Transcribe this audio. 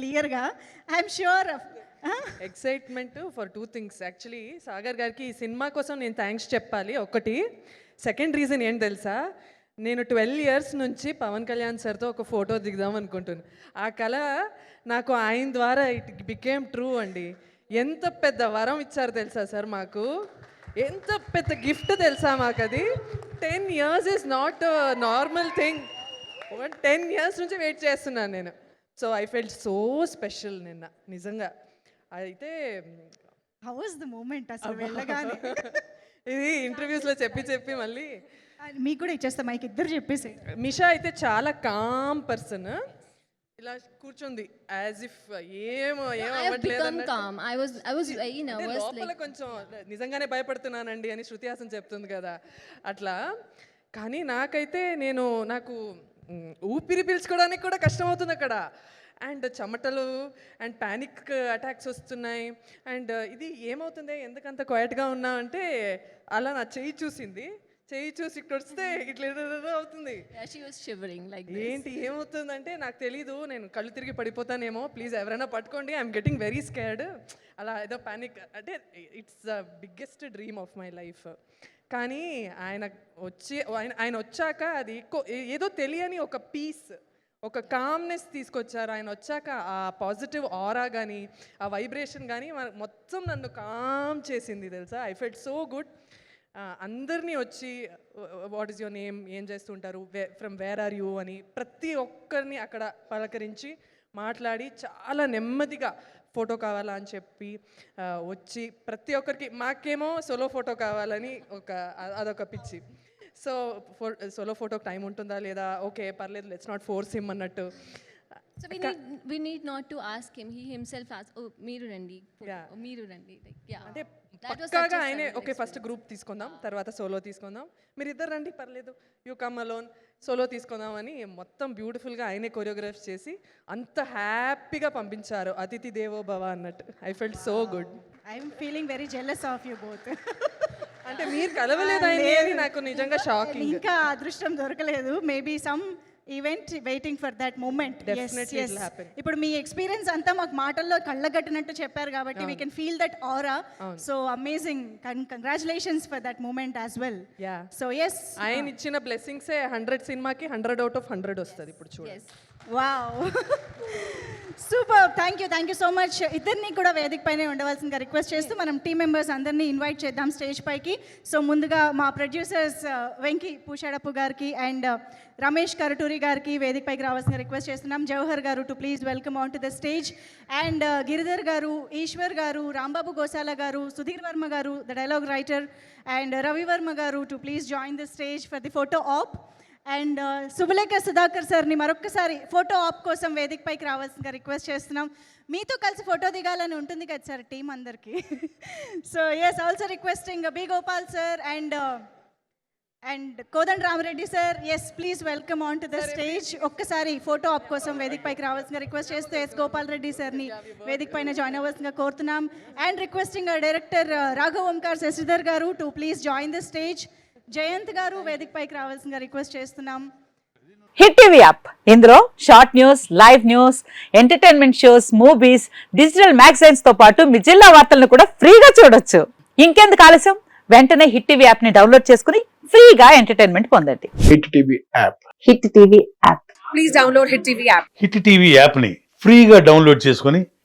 క్లియర్గా. I'm sure excitement for two things actually Sagar గారికి ఈ సినిమా కోసం నేను థ్యాంక్స్ చెప్పాలి. ఒకటి సెకండ్ రీజన్ ఏంటి తెలుసా? నేను ట్వెల్వ్ ఇయర్స్ నుంచి పవన్ కళ్యాణ్ సార్తో ఒక ఫోటో దిగుదాం అనుకుంటున్నాను ఆ కళ నాకు ఆయన ద్వారా ఇట్ బికేమ్ ట్రూ అండి. ఎంత పెద్ద వరం ఇచ్చారు తెలుసా సార్ మాకు? ఎంత పెద్ద గిఫ్ట్ తెలుసా మాకు అది? Ten years is not normal thing ten years నుంచి వెయిట్ చేస్తున్నాను నేను. So I felt so special నిన్న నిజంగా. అయితే హౌ వాజ్ ద మూమెంట్ అసలు వెళ్ళగానే. ఇది ఇంటర్వ్యూస్లో చెప్పి చెప్పి మళ్ళీ. మీకు కూడా ఇచ్చేస్తా మైక్ ఇద్దరు చెప్పేసి మిషా అయితే చాలా కామ్ పర్సన్ ఇలా కూర్చుంది యాజ్ ఇఫ్ ఏమో ఏం have అవ్వట్లేదు become అన్నట్టు. calm. I was I was very అంటే nervous. లోపల Like కొంచెం నిజంగానే భయపడుతున్నానండి అని శృతి హాసన్ చెప్తుంది కదా అట్లా. కానీ నాకైతే నేను నాకు ఊపిరి పీల్చుకోవడానికి కూడా కష్టమవుతుంది అక్కడ. అండ్ చెమటలు అండ్ ప్యానిక్ అటాక్స్ వస్తున్నాయి. అండ్ ఇది ఏమవుతుంది? ఎందుకంత క్వైట్గా ఉన్నా అంటే అలా నా చేయి చూసింది. చెయ్యి చూసి ఇక్కడ వస్తే ఇట్లా ఏదేదో అవుతుంది. ఏంటి ఏమవుతుందంటే నాకు తెలీదు నేను కళ్ళు తిరిగి పడిపోతానేమో ప్లీజ్ ఎవరైనా పట్టుకోండి ఐఎమ్ గెటింగ్ వెరీ స్కేర్డ్ అలా ఏదో పానిక్ అంటే it's the biggest dream of my life కానీ ఆయన వచ్చి ఆయన ఆయన వచ్చాక అది ఏదో తెలియని ఒక పీస్ ఒక కామ్నెస్ తీసుకొచ్చారు. ఆయన వచ్చాక ఆ పాజిటివ్ ఆరా కానీ ఆ వైబ్రేషన్ కానీ మొత్తం నన్ను కామ్ చేసింది తెలుసా? ఐ ఫెల్ట్ సో గుడ్ అందరినీ వచ్చి వాట్ ఈస్ యువర్ నేమ్ ఏం చేస్తుంటారు? ఫ్రమ్ వేర్ ఆర్ యూ అని ప్రతి ఒక్కరిని అక్కడ పలకరించి మాట్లాడి చాలా నెమ్మదిగా ఫోటో కావాలా అని చెప్పి వచ్చి ప్రతి ఒక్కరికి మాకేమో సోలో ఫోటో కావాలని ఒక అదొక పిచ్చి. సో ఫో సోలో ఫోటోకి టైం ఉంటుందా లేదా? ఓకే పర్లేదు లెట్స్ నాట్ ఫోర్స్ హిమ్ అన్నట్టు. Need not to ask him. He himself asked, "Oh, మీరు రండి, మీరు రండి." అంటే పక్కాగా ఆయనే ఓకే ఫస్ట్ గ్రూప్ తీసుకుందాం తర్వాత సోలో తీసుకుందాం. మీరు ఇద్దరు రండి పర్లేదు. యూ కమ్ అలోన్ సోలో తీసుకుందాం అని మొత్తం బ్యూటిఫుల్గా ఆయనే కొరియోగ్రాఫ్ చేసి అంత హ్యాపీగా పంపించారు. అతిథి దేవో భవ అన్నట్టు. I felt so good I'm feeling very jealous of you both అంటే మీరు కలవలేదు ఆయన్ని అని నాకు నిజంగా షాకింగ్ ఇంకా అదృష్టం దొరకలేదు. Maybe some event waiting for that moment. ఇప్పుడు మీ ఎక్స్పీరియన్స్ అంతా మాకు మాటల్లో కళ్ళగట్టినట్టు చెప్పారు కాబట్టి we can feel that aura so amazing congratulations for that moment as well ya so yes ఆయన ఇచ్చిన బ్లెస్సింగ్సే హండ్రెడ్ సినిమాకి హండ్రెడ్ అవుట్ ఆఫ్ హండ్రెడ్ వస్తుంది ఇప్పుడు చూడండి. Wow thank you thank you so much. ఇద్దరిని కూడా వేదిక పైనే ఉండవలసిందిగా రిక్వెస్ట్ చేస్తూ మనం టీం మెంబర్స్ అందరినీ ఇన్వైట్ చేద్దాం స్టేజ్ పైకి. సో ముందుగా మా ప్రొడ్యూసర్స్ వెంకీ పూషాడప్పు గారికి అండ్ రమేష్ కరటూరి గారికి వేదిక పైకి రావాల్సిందిగా రిక్వెస్ట్ చేస్తున్నాం. Jawahar garu to please welcome on to the stage and Giridhar garu Eshwar garu Rambabu Goshala garu Sudheer Varma garu the dialogue writer and Ravivarma garu to please join the stage for the photo op and Shubhalekha Sudhakar సార్ని మరొక్కసారి photo op కోసం వేదిక పైకి రావాల్సిందిగా request చేస్తున్నాం. మీతో కలిసి photo దిగాలని ఉంటుంది కదా సార్ టీం అందరికీ. So yes also requesting B Gopal sir and and Kodanda Ramareddy sir yes please welcome on to the stage ఒక్కసారి ఫోటో ఆప్ కోసం వేదిక పైకి రావాల్సిందిగా రిక్వెస్ట్ చేస్తూ ఎస్ గోపాల్ రెడ్డి సార్ని వేదిక పైన జాయిన్ అవ్వాల్సిందిగా కోరుతున్నాం. And requesting director Raghav Omkar Shashidhar garu to please join the stage Jayanth garu వేదిక పైకి రావాల్సిందిగా రిక్వెస్ట్ చేస్తున్నాం. Hit TV app. ఇందులో short news live news entertainment shows movies digital మ్యాగజైన్స్తో పాటు మీ జిల్లా వార్తలను కూడా ఫ్రీగా చూడొచ్చు. ఇంకెందుకు ఆలస్యం? వెంటనే హిట్ టీవీ యాప్ని డౌన్లోడ్ చేసుకుని ఫ్రీగా ఎంటర్టైన్మెంట్ పొందండి. Hit TV app. Hit TV app. Hit TV యాప్ని ఫ్రీగా డౌన్లోడ్ చేసుకొని